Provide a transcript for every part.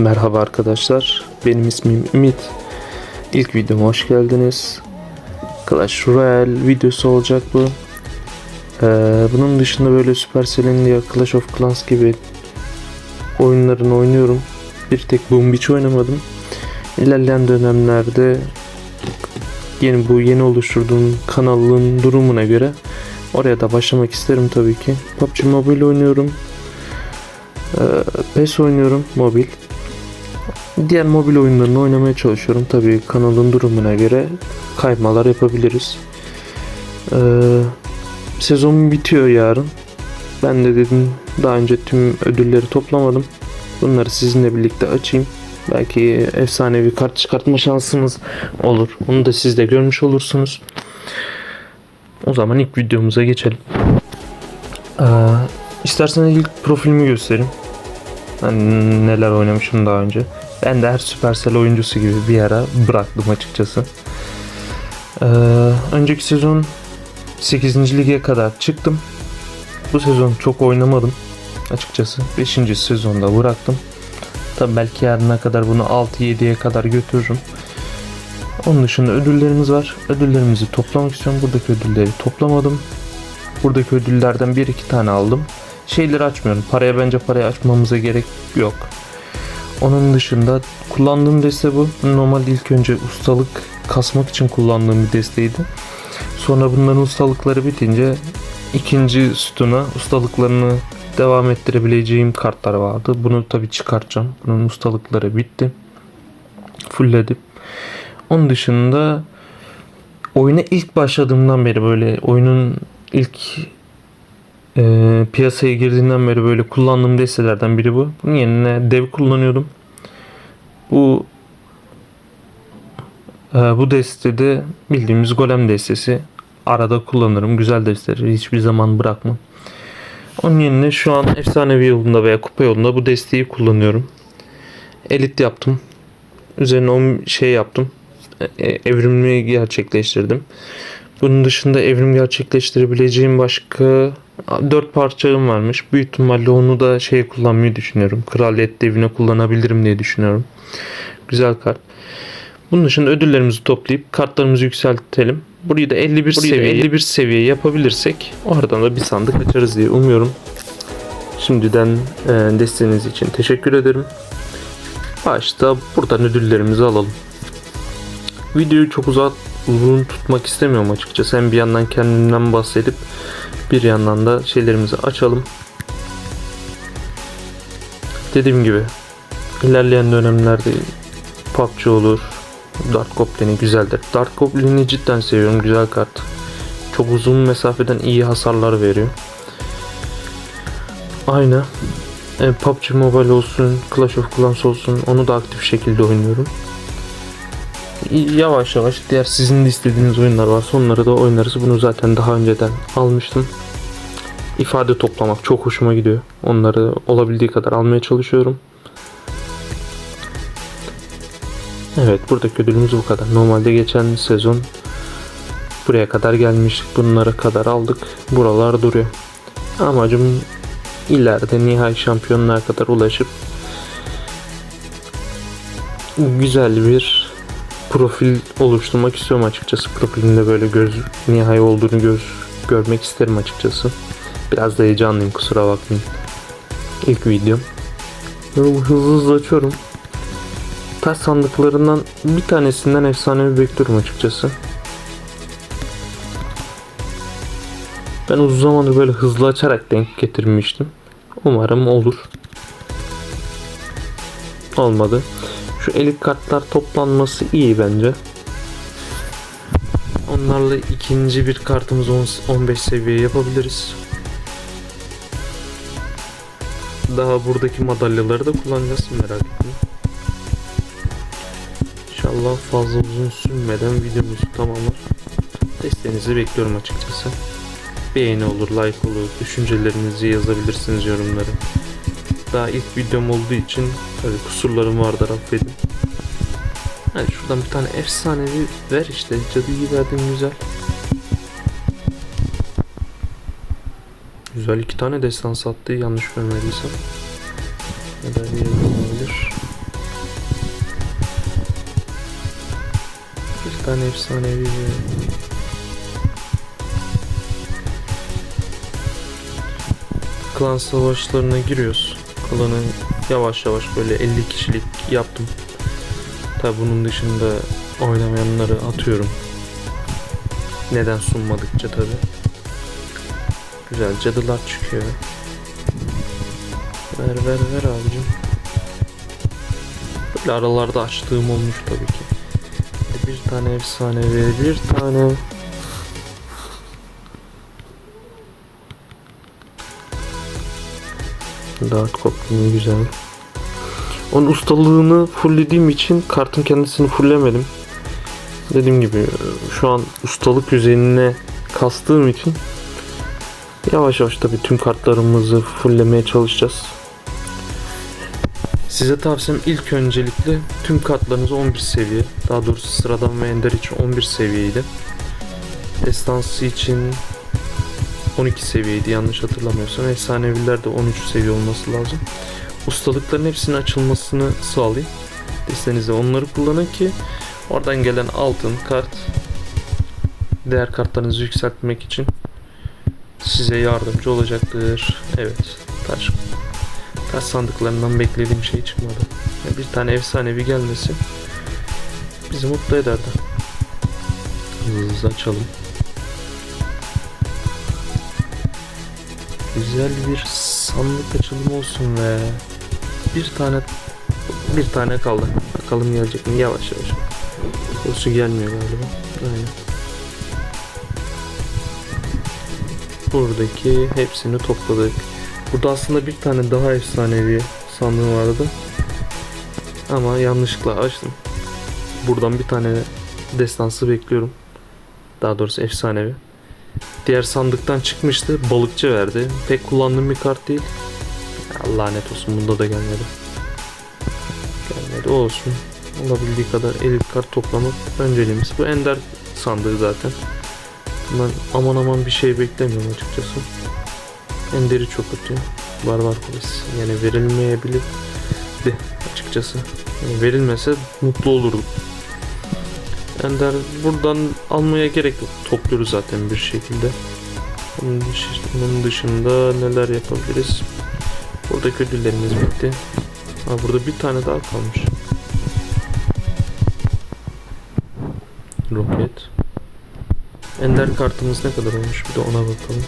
Merhaba arkadaşlar. Benim ismim Ümit. İlk videoma hoş geldiniz. Clash Royale videosu olacak bu. Ee, bunun dışında böyle Supercell'in ya Clash of Clans gibi oyunlarını oynuyorum. Bir tek Boom Beach oynamadım. İlerleyen dönemlerde yeni bu yeni oluşturduğum kanalın durumuna göre oraya da başlamak isterim tabii ki. PUBG Mobile oynuyorum. Ee, PES oynuyorum mobil. Diğer mobil oyunlarını oynamaya çalışıyorum. Tabii kanalın durumuna göre kaymalar yapabiliriz. Ee, sezon bitiyor yarın. Ben de dedim daha önce tüm ödülleri toplamadım. Bunları sizinle birlikte açayım. Belki efsanevi kart çıkartma şansımız olur. Onu da siz de görmüş olursunuz. O zaman ilk videomuza geçelim. Ee, isterseniz ilk profilimi göstereyim. Ben neler oynamışım daha önce. Ben de her Supercell oyuncusu gibi bir ara bıraktım açıkçası. Ee, önceki sezon 8. lige kadar çıktım. Bu sezon çok oynamadım açıkçası. 5. sezonda bıraktım. Tabi belki yarına kadar bunu 6-7'ye kadar götürürüm. Onun dışında ödüllerimiz var. Ödüllerimizi toplamak istiyorum. Buradaki ödülleri toplamadım. Buradaki ödüllerden bir iki tane aldım. Şeyleri açmıyorum. Paraya bence parayı açmamıza gerek yok. Onun dışında kullandığım deste bu. Normal ilk önce ustalık kasmak için kullandığım bir desteydi. Sonra bunların ustalıkları bitince ikinci sütuna ustalıklarını devam ettirebileceğim kartlar vardı. Bunu tabi çıkartacağım. Bunun ustalıkları bitti. Fullledim. Onun dışında oyuna ilk başladığımdan beri böyle oyunun ilk e, piyasaya girdiğinden beri böyle kullandığım destelerden biri bu. Bunun yerine dev kullanıyordum. Bu e, bu destede bildiğimiz golem destesi. Arada kullanırım. Güzel desteleri. Hiçbir zaman bırakmam. Onun yerine şu an efsanevi yolunda veya kupa yolunda bu desteği kullanıyorum. Elit yaptım. Üzerine o şey yaptım. E, evrimi gerçekleştirdim. Bunun dışında evrim gerçekleştirebileceğim başka 4 parçam varmış. Büyük ihtimalle onu da şey kullanmayı düşünüyorum. Kraliyet devine kullanabilirim diye düşünüyorum. Güzel kart. Bunun dışında ödüllerimizi toplayıp kartlarımızı yükseltelim. Burayı da 51 Burayı seviye 51 seviye yapabilirsek oradan da bir sandık açarız diye umuyorum. Şimdiden e, desteğiniz için teşekkür ederim. Başta buradan ödüllerimizi alalım. Videoyu çok uzat uzun tutmak istemiyorum açıkçası. Hem bir yandan kendimden bahsedip bir yandan da şeylerimizi açalım. Dediğim gibi ilerleyen dönemlerde PUBG olur. Dark Goblin'i güzeldir. Dark Goblin'i cidden seviyorum. Güzel kart. Çok uzun mesafeden iyi hasarlar veriyor. Aynı. E, PUBG Mobile olsun, Clash of Clans olsun onu da aktif şekilde oynuyorum. Yavaş yavaş diğer sizin de istediğiniz oyunlar varsa onları da oynarız. Bunu zaten daha önceden almıştım. İfade toplamak çok hoşuma gidiyor. Onları olabildiği kadar almaya çalışıyorum. Evet buradaki ödülümüz bu kadar. Normalde geçen sezon buraya kadar gelmiştik. Bunlara kadar aldık. Buralar duruyor. Amacım ileride nihai şampiyonluğa kadar ulaşıp güzel bir profil oluşturmak istiyorum açıkçası. Profilinde böyle göz nihai olduğunu göz görmek isterim açıkçası. Biraz da heyecanlıyım kusura bakmayın. İlk videom. Böyle hızlı hızlı açıyorum. Taş sandıklarından bir tanesinden efsanevi bekliyorum açıkçası. Ben uzun zamandır böyle hızlı açarak denk getirmiştim. Umarım olur. Olmadı. Şu elit kartlar toplanması iyi bence. Onlarla ikinci bir kartımız 15 seviye yapabiliriz. Daha buradaki madalyaları da kullanacağız merak etmeyin. İnşallah fazla uzun sürmeden videomuzu tamamlar. Desteğinizi bekliyorum açıkçası. Beğeni olur, like olur, düşüncelerinizi yazabilirsiniz yorumlara. Daha ilk videom olduğu için tabii kusurlarım vardır affedin. Hadi şuradan bir tane efsanevi ver işte. Cadıyı verdim güzel. Güzel iki tane destan sattı yanlış görmediysem. Ya da bir olabilir. Bir tane efsanevi. Klan savaşlarına giriyoruz. Klanı yavaş yavaş böyle 50 kişilik yaptım. Tabi bunun dışında oynamayanları atıyorum. Neden sunmadıkça tabi. Güzel cadılar çıkıyor. Ver ver ver abicim. Böyle aralarda açtığım olmuş tabii ki. Bir tane efsane ve bir tane Dart kopya güzel. Onun ustalığını fulllediğim için kartın kendisini fulllemedim. Dediğim gibi şu an ustalık üzerine kastığım için yavaş yavaş tabii tüm kartlarımızı fulllemeye çalışacağız. Size tavsiyem ilk öncelikle tüm kartlarınızı 11 seviye, daha doğrusu sıradan ve ender için 11 seviyeydi. Destansı için 12 seviyeydi yanlış hatırlamıyorsam. Efsaneviler de 13 seviye olması lazım. Ustalıkların hepsinin açılmasını sağlayın. Destenizde onları kullanın ki oradan gelen altın kart değer kartlarınızı yükseltmek için size yardımcı olacaktır. Evet, taş taş sandıklarından beklediğim şey çıkmadı. Bir tane efsanevi gelmesi bizi mutlu ederdi. Hızlı açalım. Güzel bir sandık açılımı olsun ve bir tane bir tane kaldı. Bakalım gelecek mi? Yavaş yavaş. Kosu gelmiyor galiba. Aynen. Buradaki hepsini topladık. Burada aslında bir tane daha efsanevi sandığım vardı. Ama yanlışlıkla açtım. Buradan bir tane destansı bekliyorum. Daha doğrusu efsanevi. Diğer sandıktan çıkmıştı. Balıkçı verdi. Pek kullandığım bir kart değil. Allah lanet olsun bunda da gelmedi. Gelmedi olsun. Olabildiği kadar elit kart toplamak önceliğimiz. Bu ender sandığı zaten. Ben aman aman bir şey beklemiyorum açıkçası. Enderi çok kötü. Barbar Kulesi. Yani verilmeyebilir de açıkçası. Yani verilmese mutlu olurdum. Ender buradan almaya gerek yok. Topluyoruz zaten bir şekilde. Onun, dış- onun dışında neler yapabiliriz? Burada ödüllerimiz bitti. Ha, burada bir tane daha kalmış. Roket. Ender kartımız ne kadar olmuş bir de ona bakalım.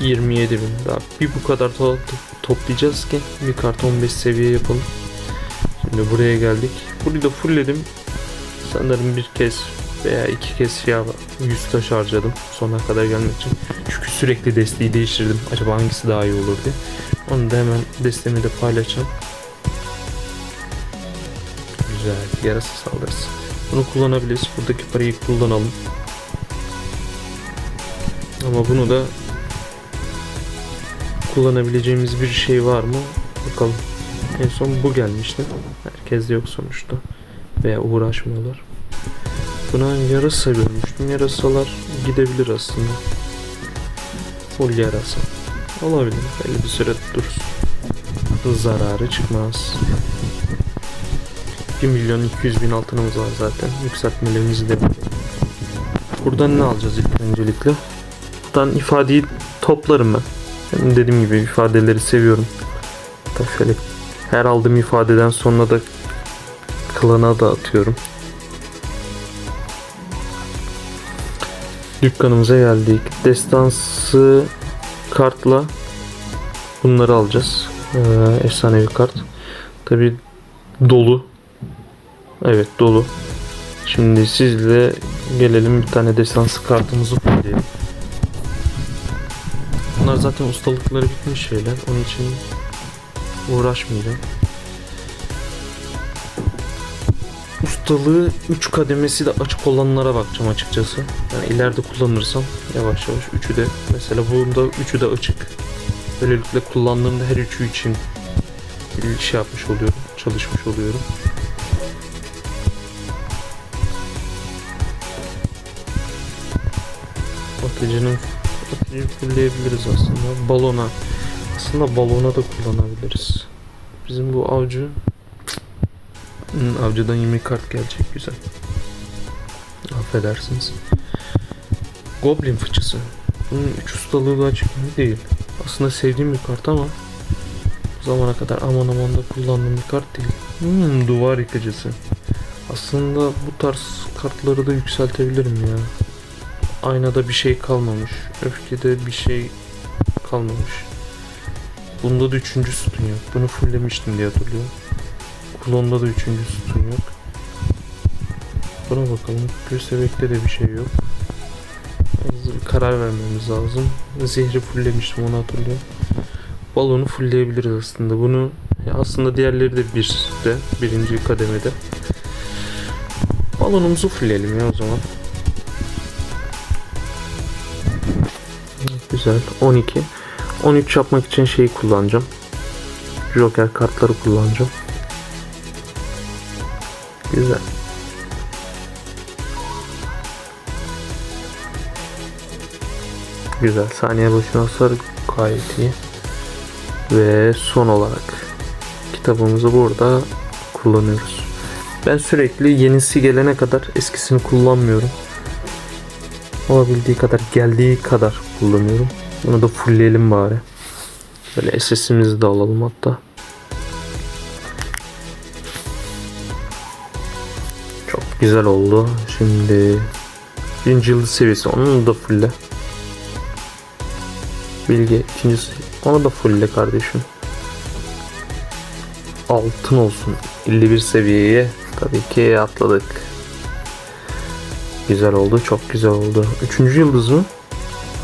27 bin. Daha bir bu kadar to- toplayacağız ki bir kart 15 seviye yapalım. Şimdi buraya geldik. Burayı da fullledim. Sanırım bir kez veya iki kez yap- 100 taş harcadım sona kadar gelmek için. Çünkü sürekli desteği değiştirdim. Acaba hangisi daha iyi olur diye. Onu da hemen destemi de paylaşacağım. Güzel. Yarası saldırısı. Bunu kullanabiliriz. Buradaki parayı kullanalım. Ama bunu da kullanabileceğimiz bir şey var mı? Bakalım. En son bu gelmişti. Herkes de yok sonuçta. Veya uğraşmıyorlar. Buna yarasa görmüştüm. Yarasalar gidebilir aslında. Full yarasa. Olabilir. Belli bir süre dursun. Zararı çıkmaz. 1 milyon 200 bin altınımız var zaten. Yükseltmelerimizi de Buradan ne alacağız ilk öncelikle? Buradan ifadeyi toplarım ben. Dediğim gibi ifadeleri seviyorum. Hatta şöyle her aldığım ifadeden sonra da klana da atıyorum. Dükkanımıza geldik. Destansı kartla bunları alacağız. Ee, efsanevi kart. Tabi dolu. Evet dolu. Şimdi sizle gelelim bir tane destansı kartımızı fullleyelim. Bunlar zaten ustalıkları bitmiş şeyler. Onun için uğraşmayacağım. Ustalığı 3 kademesi de açık olanlara bakacağım açıkçası. Yani ileride kullanırsam yavaş yavaş 3'ü de mesela bunda 3'ü de açık. Böylelikle kullandığımda her üçü için bir şey yapmış oluyorum. Çalışmış oluyorum. Atıcının atıcıyı fullleyebiliriz aslında. Balona. Aslında balona da kullanabiliriz. Bizim bu avcı Hmm, avcıdan 20 kart gelecek güzel. Affedersiniz. Goblin fıçısı. Bunun 3 ustalığı da açık değil. Aslında sevdiğim bir kart ama zamana kadar aman aman da kullandığım bir kart değil. Hmm, duvar yıkıcısı. Aslında bu tarz kartları da yükseltebilirim ya. Aynada bir şey kalmamış. Öfkede bir şey kalmamış. Bunda da üçüncü sütun yok. Bunu fulllemiştim diye hatırlıyorum. Klonda da üçüncü sütun yok. Buna bakalım. Göstebek'te de bir şey yok. Hızlı bir karar vermemiz lazım. Zehri fulllemiştim onu hatırlıyorum. Balonu fullleyebiliriz aslında. Bunu aslında diğerleri de bir de birinci kademede. Balonumuzu fullleyelim ya o zaman. Güzel. 12. 13 yapmak için şeyi kullanacağım. Joker kartları kullanacağım. Güzel. Güzel. Saniye başına hasar gayet iyi. Ve son olarak kitabımızı burada kullanıyoruz. Ben sürekli yenisi gelene kadar eskisini kullanmıyorum. Olabildiği kadar geldiği kadar kullanıyorum. Bunu da fullleyelim bari. Böyle SS'imizi de alalım hatta. Çok güzel oldu. Şimdi birinci yıldız seviyesi onu da fulle. Bilge ikincisi onu da fulle kardeşim. Altın olsun. 51 seviyeye tabii ki atladık. Güzel oldu. Çok güzel oldu. Üçüncü yıldız mı?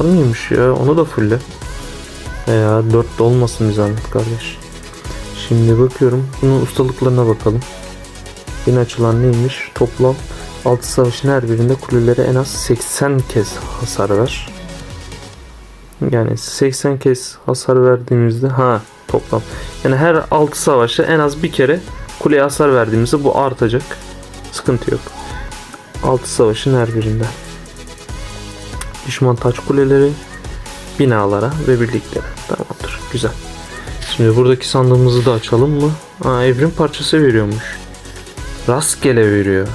Var mıymış ya? Onu da fulle. Veya 4 de olmasın bir zahmet kardeş. Şimdi bakıyorum. Bunun ustalıklarına bakalım. Yine açılan neymiş? Toplam 6 savaşın her birinde kulelere en az 80 kez hasar ver. Yani 80 kez hasar verdiğimizde ha toplam. Yani her 6 savaşta en az bir kere kuleye hasar verdiğimizde bu artacak. Sıkıntı yok. 6 savaşın her birinde. Düşman taç kuleleri binalara ve birliklere. Tamamdır. Güzel. Şimdi buradaki sandığımızı da açalım mı? Aa, evrim parçası veriyormuş. Rastgele veriyor.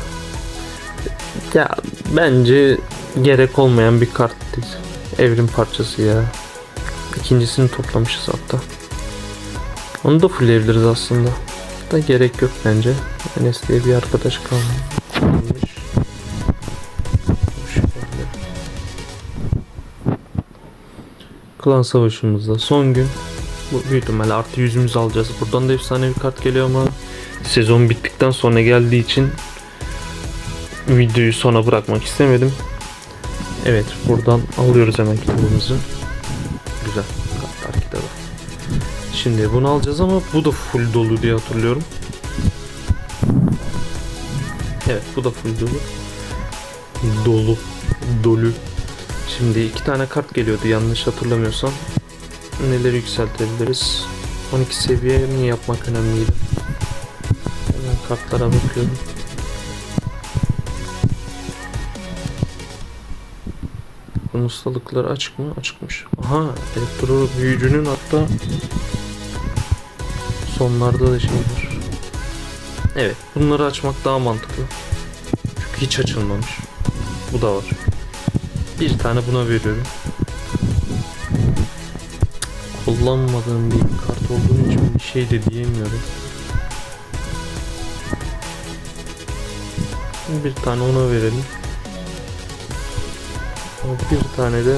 Ya bence gerek olmayan bir kart değil. Evrim parçası ya. İkincisini toplamışız hatta. Onu da fullleyebiliriz aslında. Da gerek yok bence. Enes diye bir arkadaş kalmış. Klan savaşımızda son gün. Bu büyük ihtimalle artı yüzümüzü alacağız. Buradan da efsane bir kart geliyor ama sezon bittikten sonra geldiği için videoyu sona bırakmak istemedim. Evet buradan alıyoruz hemen kitabımızı. Güzel kartlar kitabı. Şimdi bunu alacağız ama bu da full dolu diye hatırlıyorum. Evet bu da full dolu. Dolu. Dolu. Şimdi iki tane kart geliyordu yanlış hatırlamıyorsam. Neleri yükseltebiliriz? 12 seviye mi yapmak önemliydi? Hemen kartlara bakıyorum. Bunun ustalıkları açık mı? Açıkmış. Aha elektro büyücünün hatta sonlarda da şey var. Evet bunları açmak daha mantıklı. Çünkü hiç açılmamış. Bu da var. Bir tane buna veriyorum. Kullanmadığım bir kart olduğu için bir şey de diyemiyorum. Bir tane ona verelim. Bir tane de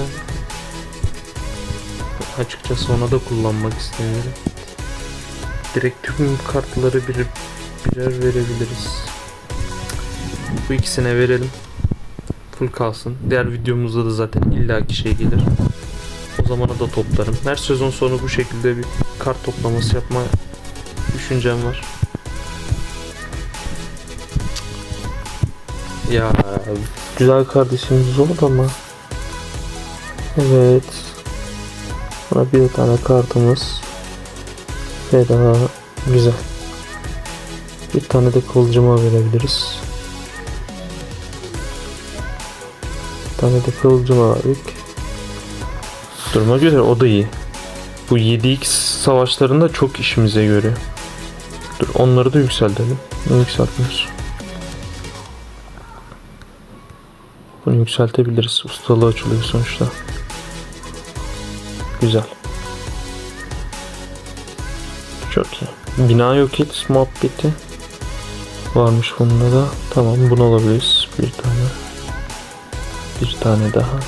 açıkçası ona da kullanmak istemiyorum. Direkt tüm kartları bir, birer verebiliriz. Bu ikisine verelim. Full kalsın. Diğer videomuzda da zaten illaki şey gelir. O zamana da toplarım. Her sezon sonu bu şekilde bir kart toplaması yapma düşüncem var. Ya güzel kardeşimiz oldu ama Evet. Buna bir tane kartımız. Ve daha güzel. Bir tane de kılıcıma verebiliriz. Tane de kılıcıma verdik. Duruma göre o da iyi. Bu 7x savaşlarında çok işimize görüyor. Dur onları da yükseltelim. Ne yükseltmiyoruz? Bunu yükseltebiliriz. Ustalığı açılıyor sonuçta. Güzel. Çok iyi. Bina yok et muhabbeti. Varmış bunda da. Tamam bunu alabiliriz. Bir tane. Bir tane daha.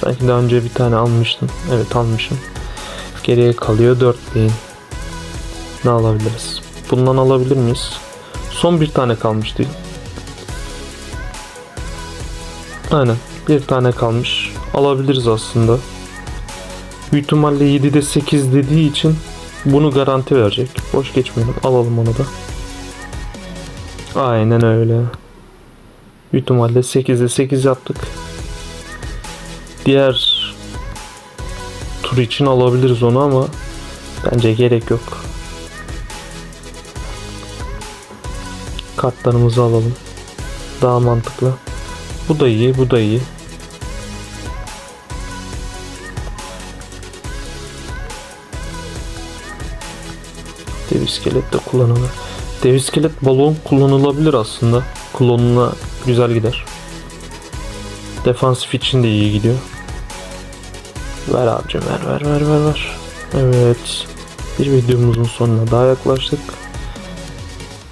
Sanki daha önce bir tane almıştım. Evet almışım. Geriye kalıyor 4000. Ne alabiliriz? Bundan alabilir miyiz? Son bir tane kalmıştı. Aynen. Bir tane kalmış. Alabiliriz aslında. Büyük ihtimalle 7'de 8 dediği için bunu garanti verecek. Boş geçmeyelim. Alalım onu da. Aynen öyle. Büyük ihtimalle 8'de 8 yaptık. Diğer tur için alabiliriz onu ama bence gerek yok. Kartlarımızı alalım. Daha mantıklı. Bu da iyi, bu da iyi. Dev iskelet de kullanılır. Dev iskelet balon kullanılabilir aslında. Klonuna güzel gider. Defansif için de iyi gidiyor. Ver abicim ver ver ver ver ver. Evet. Bir videomuzun sonuna daha yaklaştık.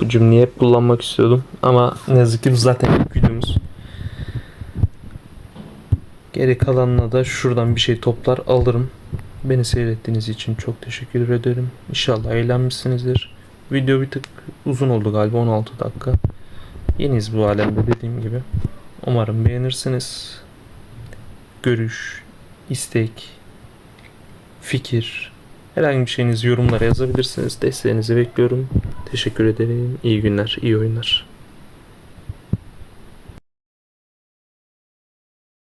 Bu cümleyi hep kullanmak istiyordum. Ama ne yazık ki zaten ilk videomuz. Geri kalanına da şuradan bir şey toplar alırım. Beni seyrettiğiniz için çok teşekkür ederim. İnşallah eğlenmişsinizdir. Video bir tık uzun oldu galiba 16 dakika. Yeniyiz bu alemde dediğim gibi. Umarım beğenirsiniz. Görüş, istek, fikir, herhangi bir şeyinizi yorumlara yazabilirsiniz. Desteğinizi bekliyorum. Teşekkür ederim. İyi günler, iyi oyunlar.